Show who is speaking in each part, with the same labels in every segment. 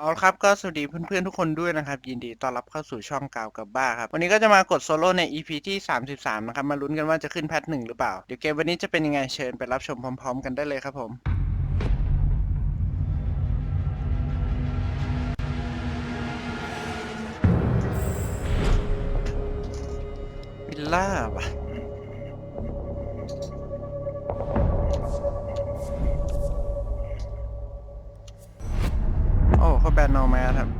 Speaker 1: เอาละครับก็สวัสดีเพื่อนๆทุกคนด้วยนะครับ ยินดีต้อนรับเข้าสู่ช่องกาวกับบ้าครับวันนี้ก็จะมากดโซโล่ใน EP ที่ 33 นะครับ มาลุ้นกันว่าจะขึ้นแพทหนึ่งหรือเปล่า เดี๋ยวเกมวันนี้จะเป็นยังไงเชิญไปรับชมพร้อม ๆ กันได้เลยครับผม วิลล่าว่ะ อ้เขาแบนนอร์แมสครับ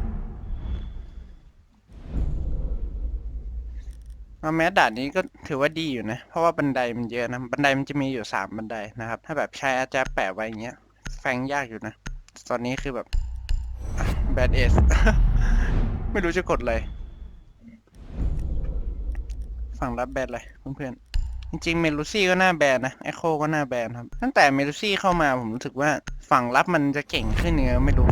Speaker 1: นอร์แมสด่านนี้ก็ถือว่าดีอยู่นะ เพราะว่าบันไดมันเยอะนะ บันไดมันจะมีอยู่สามบันไดนะครับ ถ้าแบบใช้อาจารย์แปะไว้อย่างเงี้ย แฟงยากอยู่นะ ตอนนี้คือแบบแบดเอส ไม่รู้จะกดเลยฝั่งรับแบนเลยเพื่อนๆ จริงๆ เมลูซี่ก็น่าแบนนะเอโคก็น่าแบนครับ ตั้งแต่เมลูซี่เข้ามาผมรู้สึกว่าฝั่งรับมันจะเก่งขึ้นเนื้อไม่รู้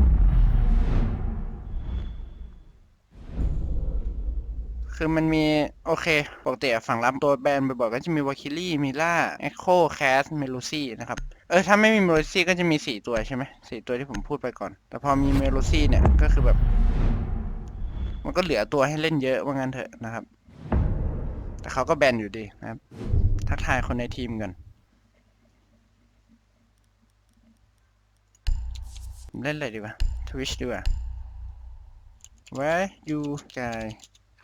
Speaker 1: คือมันมี โอเค ปกติฝั่งรับตัวแบนบ่อยๆก็จะมีวาคิลี่มิล่าเอ็กโคแคสเมลูซี่นะครับ เออ ถ้าไม่มีเมลูซี่ก็จะมีสี่ตัวใช่ไหมสี่ตัวที่ผมพูดไปก่อน แต่พอมีเมลูซี่เนี่ย ก็คือแบบ มันก็เหลือตัวให้เล่นเยอะว่างั้นเถอะนะครับ แต่เขาก็แบนอยู่ดีนะครับ ทักทายคนในทีมกันเล่นอะไรดีวะทวิชดีว่า Where you guys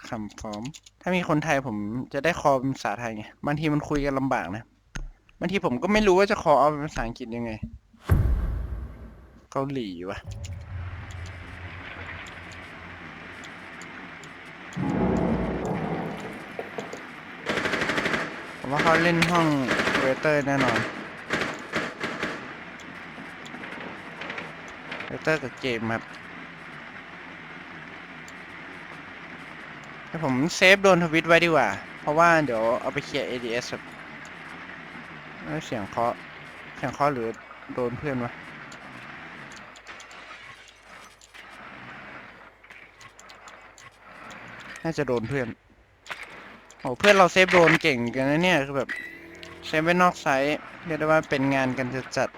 Speaker 1: come from ถ้ามีคนไทยผมจะได้คอเป็นภาษาไทยไง บางทีมันคุยกันลำบากนะบางทีผมก็ไม่รู้ว่าจะคอเอาเป็นภาษาอังกฤษยังไง เกาหลีวะผมว่าเขาเล่นห้องเวเตอร์แน่นอนเวเตอร์กับเกมครับ ให้ผมเซฟโดนทวิตไว้ดีกว่า เพราะว่าเดี๋ยวเอาไปเคลียร์ ADS ครับเอ้ยเสียงเคาะเสียงเคาะหรือโดนเพื่อนวะน่าจะโดนเพื่อน โอ้เพื่อนเราเซฟโดนเก่งกันนะเนี่ย คือแบบ เซฟไว้นอกไซต์เรียกได้ว่าเป็นงานกันจะจัด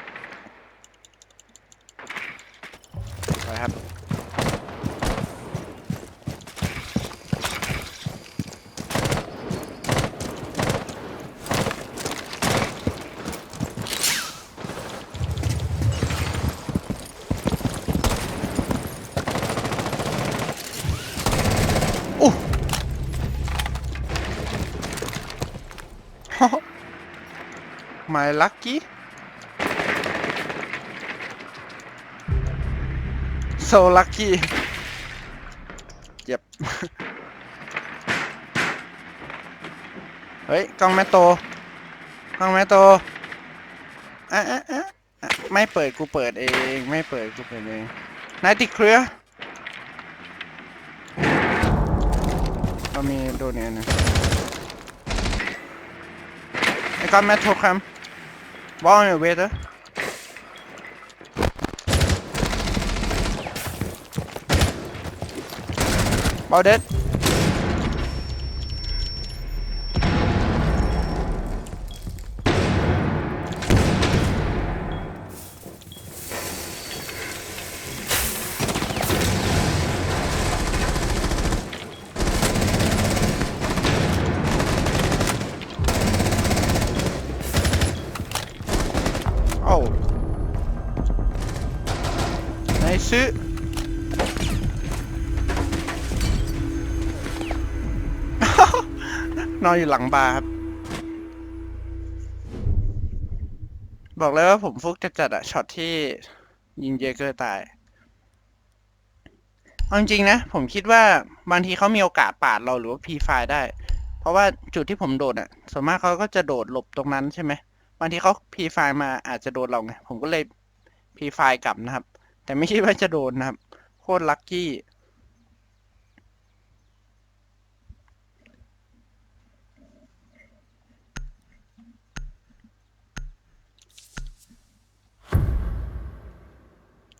Speaker 1: My lucky so lucky เจ็บ เฮ้ย กล้องแมตโต กล้องแมตโตอะอะอะไม่เปิดกูเปิดเอง ไม่เปิดกูเปิดเองนายติดเครือเรามีโดนเนี่ยนะไอ้ก้อนแมตโตครับ อลเด็ด ซื้อ นอนอยู่หลังบาร์ครับ บอกเลยว่าผมฟุกจะจัดอะช็อตที่ยิงเยเกอร์ตาย เอาจริงๆนะ ผมคิดว่าบางทีเขามีโอกาสปาดเราหรือว่าพีไฟได้ เพราะว่าจุดที่ผมโดดอะส่วนมากเขาก็จะโดดหลบตรงนั้นใช่ไหมบางทีเขาพีไฟมาอาจจะโดนเราไง ผมก็เลยพีไฟกลับนะครับ แต่ไม่คิดว่าจะโดนนะครับ โคตรลัคกี้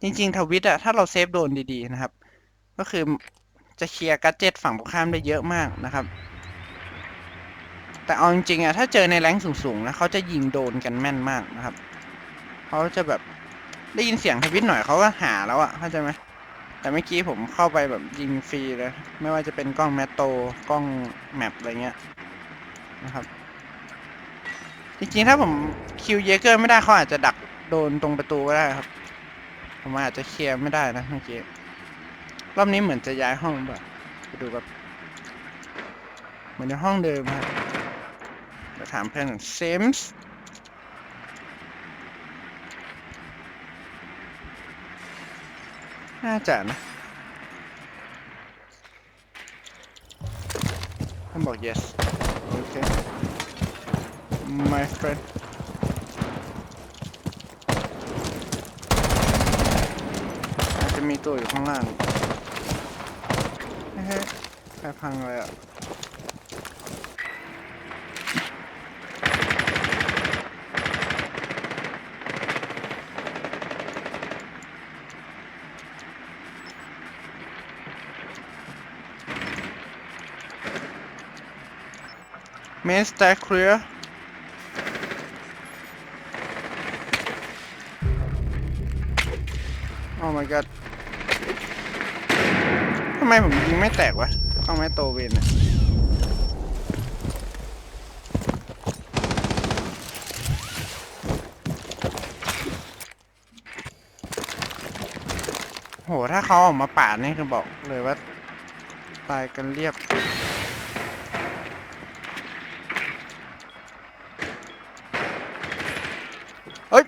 Speaker 1: จริงๆ ทวิตอะถ้าเราเซฟโดนดีๆ นะครับ ก็คือจะเคลียร์กัจเจ็ตฝั่งตรงข้ามได้เยอะมากนะครับ แต่เอาจริงๆอะถ้าเจอในแรงสูงๆนะเขาจะยิงโดนกันแม่นมากนะครับเขาจะแบบ ได้ยินเสียงทวิตหน่อยเขาก็หาแล้วอะเข้าใจไหมแต่เมื่อกี้ผมเข้าไปแบบยิงฟรีเลย ไม่ว่าจะเป็นกล้องแมตโตกล้องแมปอะไรเงี้ยนะครับจริงๆถ้าผมคิวเยเกอร์ไม่ได้เขาอาจจะดักโดนตรงประตูก็ได้ครับ ผมอาจจะเคลียร์ไม่ได้นะเมื่อกี้รอบนี้เหมือนจะย้ายห้องแบบไปดูแบบเหมือนในห้องเดิมครับเดี๋ยวถามเพื่อนเซมส์ น่าจะนะท่านบอก yes โอเค my friend อาจจะมีตัวอยู่ข้างล่างเฮ้ยใครพังเลยอะ Main stack clear โอ้ my god ทำไมผมยิงไม่แตกวะกล้องไม่โตเวนอะโห ถ้าเขาออกมาป่าดนี่คือบอกเลยว่า ตายกันเรียบ เฮ้ย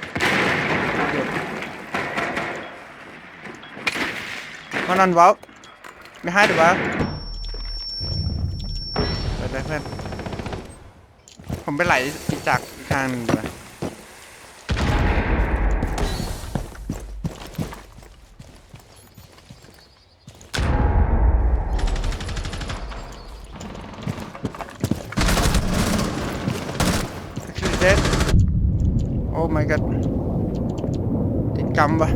Speaker 1: มานอนวอลไม่ให้หรือวะไปเลยเพื่อน ผมไปไหลอีกจากอีกทางหนึ่งดีกว่าโอ้ my god ติดกำปะ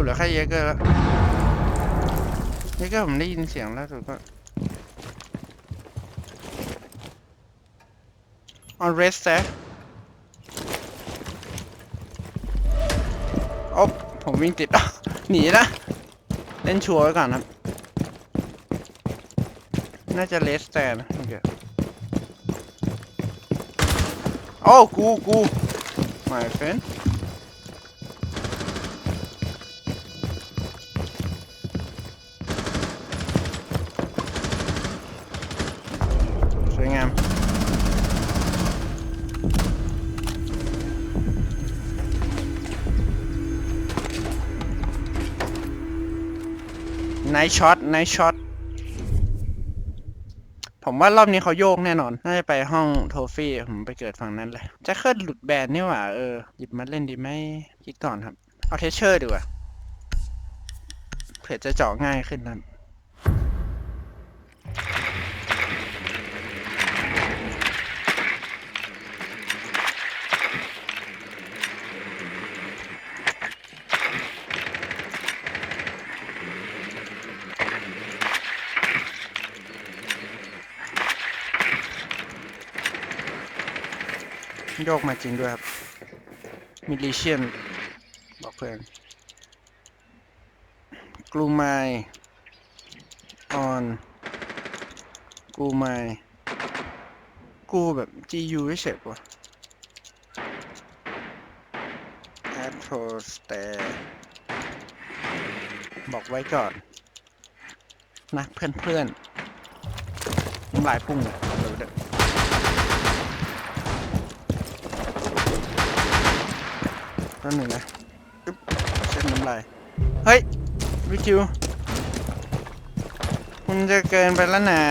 Speaker 1: เหลือแค่เยเกอร์แล้วเยเกอร์ผมได้ยินเสียงแล้วแต่ก็ on rest แซโอ้ผมวิ่งติด หนีละเล่นชัวร์ไว้ก่อนครับ น่าจะเลสแตนะโอเคโอ้กูกู my friend ไนช็อตไนช็อตผมว่ารอบนี้เขาโยกแน่นอน น่าจะไปห้องโทฟี่ ผมไปเกิดฝั่งนั้นเลยแจะเคิลหลุดแบนนี่หว่า เออ หยิบมาเล่นดีไหมคิดก่อนครับ เอาเทเชอร์ดีกว่า เผื่อจะเจาะง่ายขึ้นนะ โยกมาจริงด้วยครับ มิลิเชียน บอกเพื่อน กลูไมออนกูไมกูแบบ GU เฉยๆว่ะ Astro Stare บอกไว้ก่อน นะเพื่อนๆน้ำลายพุ่งเลย ตัวหนึ่งนะปึ๊บเช็ดน้ำลายเฮ้ยวิคิว คุณจะเกินไปแล้วนะ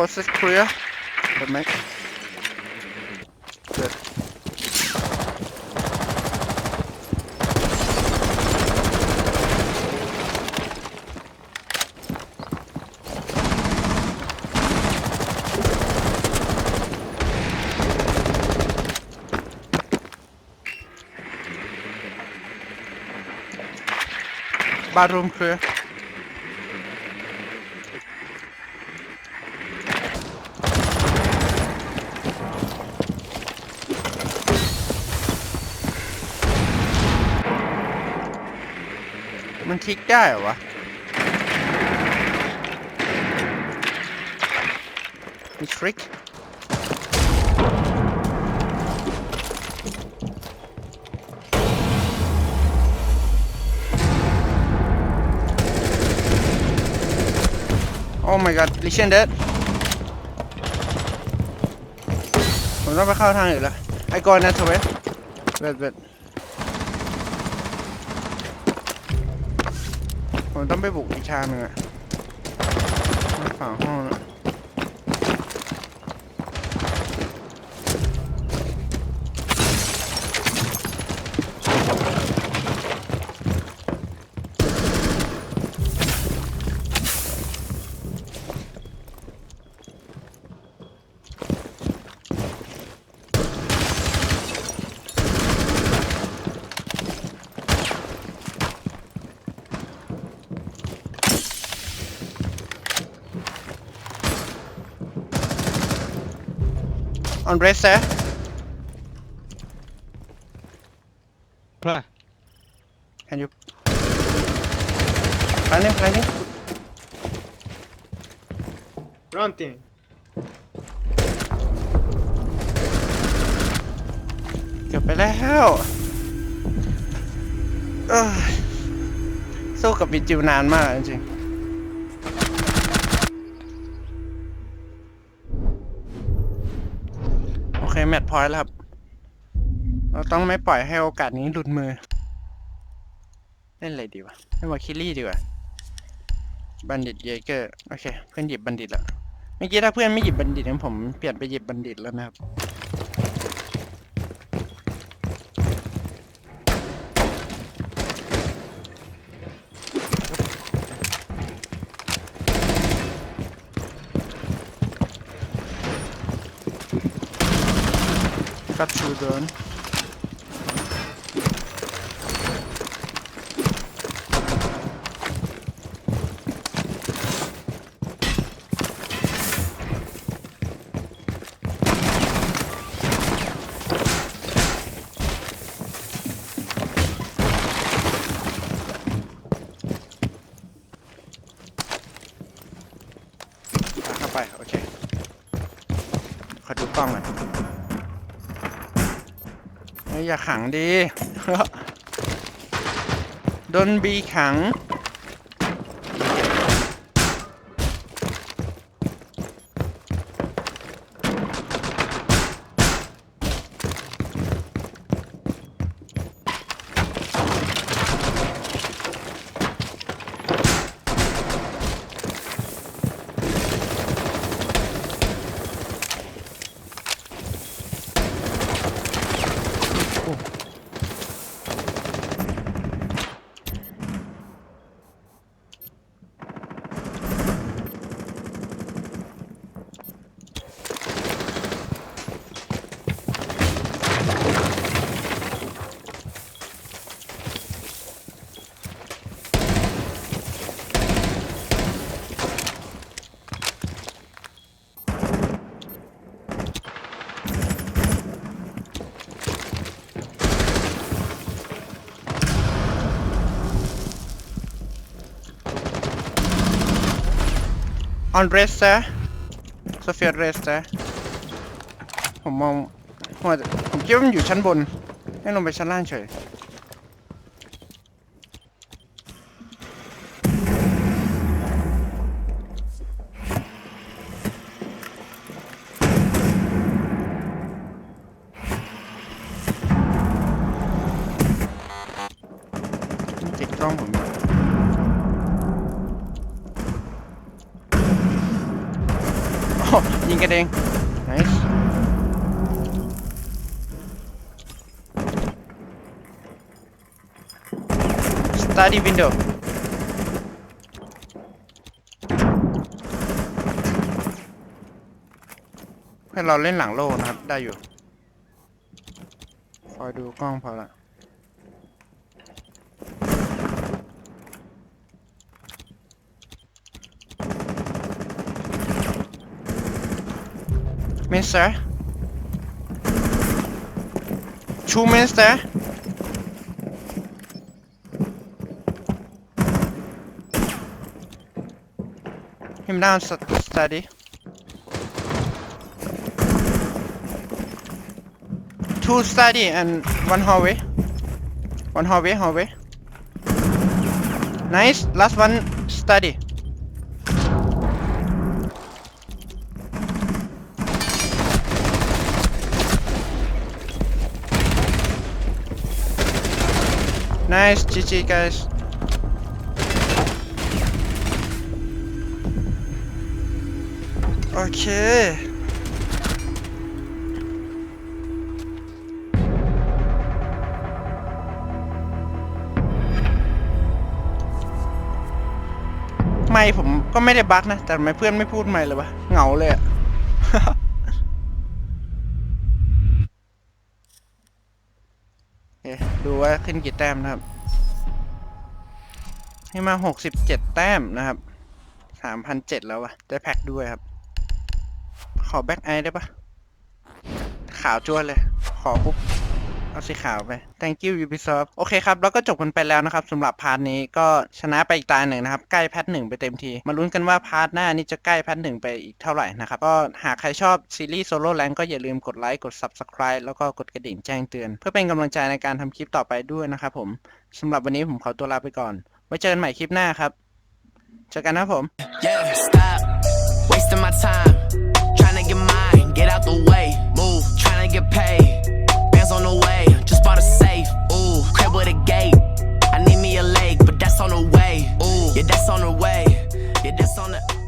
Speaker 1: process clear. Good, mate. Good. Bathroom clear. มันคลิกได้เหรอวะ มีทริค Oh my god ลิเชนเดดผมต้องไปเข้าทางอื่นล้วไอ้กอนนะทเวทเวทเวท ผมต้องไปบุกอีกทางหนึ่งอะฝั่งห้องนะ on rest there
Speaker 2: Right.
Speaker 1: can you planning planning
Speaker 3: Fronting.
Speaker 1: เกือบไปแล้วเอ้ยสู้กับบิจิวนานมากจริงๆ แมตช์พอยต์แล้วครับ เราต้องไม่ปล่อยให้โอกาสนี้หลุดมือ เล่นอะไรดีวะเล่นวาคิลี่ดีกว่า บัณฑิตเยเกอร์ โอเค เพื่อนหยิบบัณฑิตแล้ว เมื่อกี้ถ้าเพื่อนไม่หยิบบัณฑิตงั้นผมเปลี่ยนไปหยิบบัณฑิตแล้วนะครับ Got through done. Ah, เข้าไปโอเคขอดูกล้องหน่อยเฮ้ย อย่าขังดี โดนบีขัง on rest ซะโซเฟีย rest ซะผมมองว่าผมคิดว่ามันอยู่ชั้นบน ให้ลงไปชั้นล่างเฉย ติดกล้องผม ยู่โอ้ยิงกันเอง nice study window ให้เราเล่นหลังโล่นะครับ ได้อยู่ คอยดูกล้องพอละ Mister Two Mister Him down st- study. Two study and one hallway. One hallway hallway. Nice. Last one study Nice, GG guys. Okay. ไม่ผมก็ไม่ได้บั๊กนะ แต่ทำไมเพื่อนไม่พูดไม่เลยวะเหงาเลยอะ โอเคดู ว่าขึ้นกี่แต้มนะครับ ให้มาหกสิบเจ็ดแต้มนะครับสามพันเจ็ดแล้วอะได้แพ็คด้วยครับ ขอแบ็กไอได้ปะขาวจ้วนเลย ขอปุ๊บ เอาสีขาวไป thank you Ubisoft โอเคครับ แล้วก็จบกันไปแล้วนะครับสำหรับพาร์ทนี้ก็ชนะไปอีกตาหนึ่งนะครับ ใกล้แพทหนึ่งไปเต็มที มาลุ้นกันว่าพาร์ทหน้านี้จะใกล้แพทหนึ่งไปอีกเท่าไหร่นะครับ ก็หากใครชอบซีรีส์โซโล่แรงก็อย่าลืมกดไลค์กด Subscribe แล้วก็กดกระดิ่งแจ้งเตือน เพื่อเป็นกำลังใจในการทำคลิปต่อไปด้วยนะครับผมสำหรับวันนี้ผมขอตัวลาไปก่อน ไว้เจอกันใหม่คลิปหน้าครับเจอกันนะผม
Speaker 4: Yeah, stop wasting my time. Trying to get mine, get out the way. Move, trying to get paid. Bands on the way, bought a safe. Ooh, crib with a gate. I need me a leg, but that's on the way. Ooh, yeah, that's on the way. Yeah, that's on the.